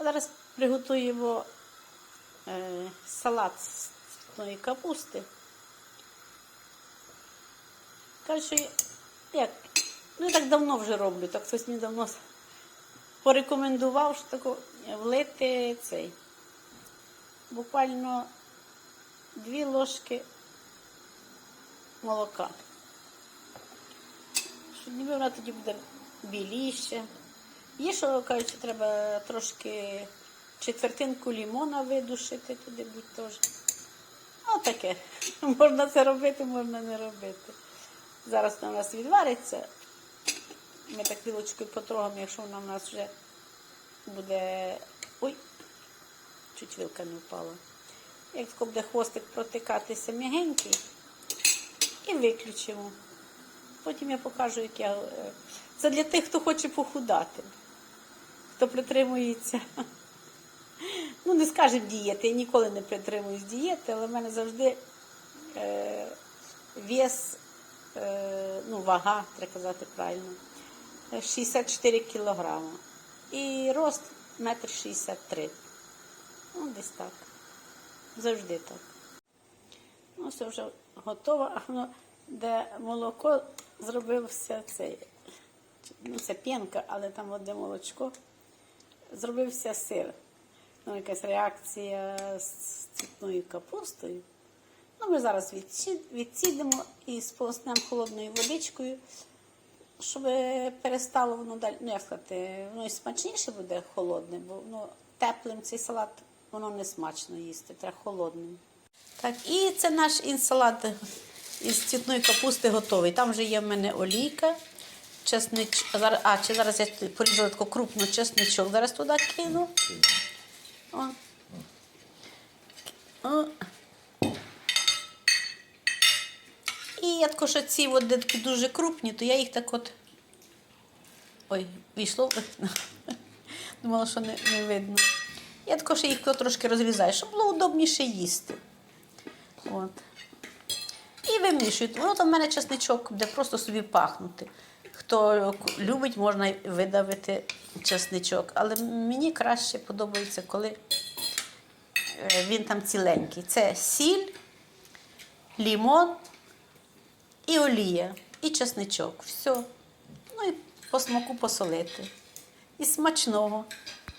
Зараз приготуємо е, салат з цвітної капусти. Кажуть, як, ну я так давно вже роблю, так хтось мені давно порекомендував, що тако влити цей. Буквально дві ложки молока. Що ніби вона тоді буде біліше. Є, що кажуть, треба трошки четвертинку лімона видушити туди будь теж. Отаке. Можна це робити, можна не робити. Зараз вона у нас відвариться. Ми так вілочкою потрогаємо, якщо вона в нас вже буде. Ой, чуть вилка не впала. Як буде хвостик протикатися м'ягенький, і виключимо. Потім я покажу, як я. е, Це для тих, хто хоче похудати, хто притримується. Ну, не скажемо дієти, я ніколи не притримуюсь дієти, але в мене завжди е, вес, е, ну, вага, треба казати правильно, е, 64 кілограма. І рост метр 63. Ну, десь так. Завжди так. Ну, все вже готово, а де молоко зробився цей. Ну, це п'янка, але там одне молочко. Зробився сир. Ну, якась реакція з цвітною капустою. Ну, ми зараз відсі- відсідемо і сполоснемо холодною водичкою, щоб перестало воно далі. Ну, як сказати, воно і смачніше буде холодне, бо ну, теплим цей салат воно не смачно їсти, треба холодним. Так, і це наш інсалат із цвітної капусти готовий. Там вже є в мене олійка, чеснич. а чи зараз я порізала таку крупну чесничок. Зараз туди кину. О. О. І я також ці от дуже крупні, то я їх так от. Ой, війшло. Думала, що не, не видно. Я також їх трошки розрізаю, щоб було удобніше їсти. От. І вимішують. Воно там в мене чесничок буде просто собі пахнути. Хто любить, можна видавити чесничок. Але мені краще подобається, коли е, він там ціленький. Це сіль, лімон і олія, і чесничок. Все. Ну і по смаку посолити. І смачного.